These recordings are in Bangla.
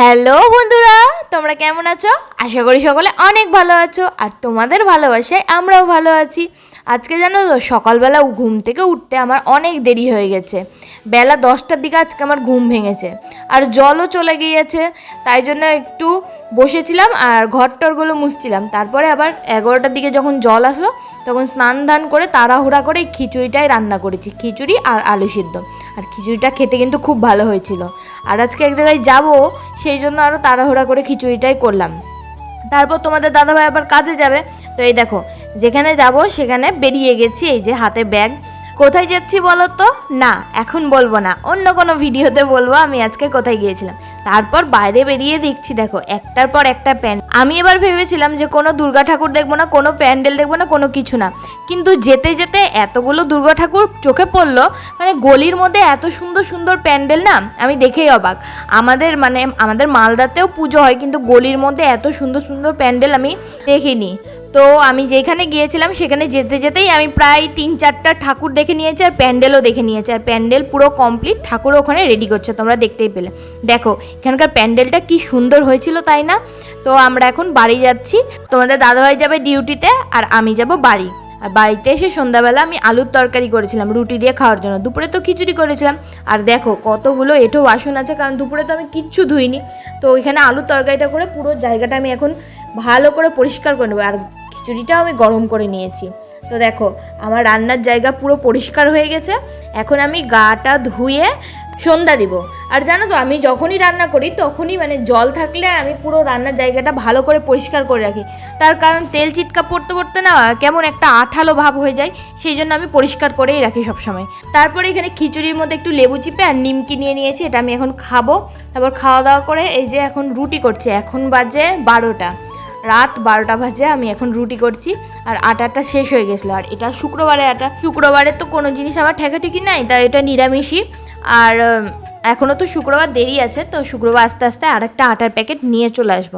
হ্যালো বন্ধুরা, তোমরা কেমন আছো? আশা করি সকলে অনেক ভালো আছো, আর তোমাদের ভালোবাসায় আমরাও ভালো আছি। আজকে জানো তো, সকালবেলা ঘুম থেকে উঠতে আমার অনেক দেরি হয়ে গেছে। বেলা দশটার দিকে আজকে আমার ঘুম ভেঙেছে। আর জলও চলে গিয়েছে, তাই জন্য একটু বসেছিলাম আর ঘর টরগুলো মুছছিলাম। তারপরে আবার এগারোটার দিকে যখন জল আসলো, তখন স্নান ধান করে তাড়াহুড়া করে খিচুড়িটাই রান্না করেছি, খিচুড়ি আর আলু সিদ্ধ। আর খিচুড়িটা খেতে কিন্তু খুব ভালো হয়েছিল। আর আজকে এক জায়গায় যাব, সেই জন্য আরও তাড়াহুড়া করে খিচুড়িটাই করলাম। তারপর তোমাদের দাদাভাই আবার কাজে যাবে। তো এই দেখো, যেখানে যাব সেখানে বেরিয়ে গেছি, এই যে হাতে ব্যাগ। কোথায় যাচ্ছি বলো তো? না, এখন বলব না। অন্য কোনো ভিডিওতে বলব, আমি আজকে কোথায় গিয়েছিলাম। তারপর বাইরে বেরিয়ে দেখছি, দেখো, একটার পর একটা প্যান্ডেল। আমি এবার ভেবেছিলাম যে কোনো দুর্গা ঠাকুর দেখব না, কোনো প্যান্ডেল দেখব না, কোনো কিছু না। কিন্তু যেতে যেতে এতগুলো দুর্গা ঠাকুর চোখে পড়ল মানে গলির মধ্যে এত সুন্দর সুন্দর প্যান্ডেল না, আমি দেখেই অবাক। আমাদের মানে আমাদের মালদাতেও পুজো হয়, কিন্তু গলির মধ্যে এত সুন্দর সুন্দর প্যান্ডেল আমি দেখিনি। তো আমি যেখানে গিয়েছিলাম, সেখানে যেতে যেতেই আমি প্রায় তিন চারটা ঠাকুর দেখে নিয়েছি আর প্যান্ডেলও দেখে নিয়েছি। আর প্যান্ডেল পুরো কমপ্লিট ঠাকুর ওখানে রেডি করছে, তোমরা দেখতেই পেলে। দেখো, এখানকার প্যান্ডেলটা কি সুন্দর হয়েছিল তাই না? তো আমরা এখন বাড়ি যাচ্ছি। তোমাদের দাদাভাই যাবে ডিউটিতে আর আমি যাব বাড়ি। আর বাড়িতে এসে সন্ধ্যাবেলা আমি আলুর তরকারি করেছিলাম, রুটি দিয়ে খাওয়ার জন্য। দুপুরে তো খিচুড়ি করেছিলাম। আর দেখো, কতগুলো এঁটো বাসন আছে, কারণ দুপুরে তো আমি কিচ্ছু ধুইনি। তো ওইখানে আলুর তরকারিটা করে পুরো জায়গাটা আমি এখন ভালো করে পরিষ্কার করে নেব। আর খিচুড়িটাও আমি গরম করে নিয়েছি। তো দেখো, আমার রান্নার জায়গা পুরো পরিষ্কার হয়ে গেছে। এখন আমি গাটা ধুয়ে সন্ধ্যা দিব। আর জানো তো, আমি যখনই রান্না করি, তখনই মানে জল থাকলে আমি পুরো রান্নার জায়গাটা ভালো করে পরিষ্কার করে রাখি। তার কারণ তেল চিটকা পড়তে পড়তে না, কেমন একটা আঠালো ভাব হয়ে যায়, সেই জন্য আমি পরিষ্কার করেই রাখি সবসময়। তারপরে এখানে খিচুড়ির মধ্যে একটু লেবু চিপে আর নিমকি নিয়ে নিয়েছি, এটা আমি এখন খাব। তারপর খাওয়া দাওয়া করে এই যে এখন রুটি করছি, এখন বাজে বারোটা। রাত বারোটা বাজে, আমি এখন রুটি করছি, আর আটাটা শেষ হয়ে গেছিল। আর এটা শুক্রবারে আটা। শুক্রবারে তো কোনো জিনিস আমার ঠেকাঠেকি নাই, তাই এটা নিরামিষই। আর এখনও তো শুক্রবার দেরি আছে, তো শুক্রবার আস্তে আস্তে আরেকটা আটার প্যাকেট নিয়ে চলে আসব।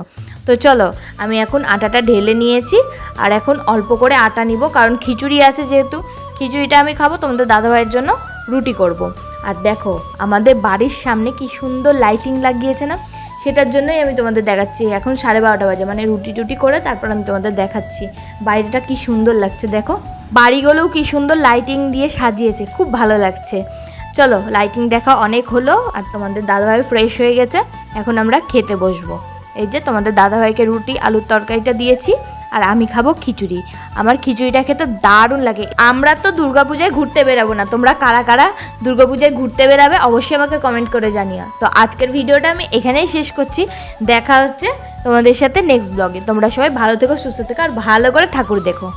তো চলো, আমি এখন আটাটা ঢেলে নিয়েছি, আর এখন অল্প করে আটা নিব, কারণ খিচুড়ি আছে যেহেতু। খিচুড়িটা আমি খাব তোমাদের দাদাভাইয়ের জন্য, রুটি করব। আর দেখো, আমাদের বাড়ির সামনে কি সুন্দর লাইটিং লাগিয়েছে না? সেটার জন্যই আমি তোমাদের দেখাচ্ছি। এখন সাড়ে বারোটা বাজে মানে রুটি টুটি করে তারপর আমি তোমাদের দেখাচ্ছি। বাড়িটা কি সুন্দর লাগছে দেখো। বাড়িগুলোও কি সুন্দর লাইটিং দিয়ে সাজিয়েছে, খুব ভালো লাগছে। চলো লাইটিং দেখা অনেক হলো আর তোমাদের দাদাভাই ফ্রেশ হয়ে গেছে। এখন আমরা খেতে বসবো। এই যে তোমাদের দাদাভাইকে রুটি, আলুর তরকারিটা দিয়েছি। আর আমি খাব খিচুড়ি। আমার খিচুড়িটা খেতে দারুণ লাগে। আমরা তো দুর্গাপূজায় ঘুরতে বেরাবো না। তোমরা কারা কারা দুর্গাপূজায় ঘুরতে বেরাবে অবশ্যই আমাকে কমেন্ট করে জানিও। তো আজকের ভিডিওটা আমি এখানেই শেষ করছি। দেখা হচ্ছে তোমাদের সাথে নেক্সট ব্লগে তোমরা সবাই ভালো থেকো, সুস্থ থেকো আর ভালো করে ঠাকুর দেখো।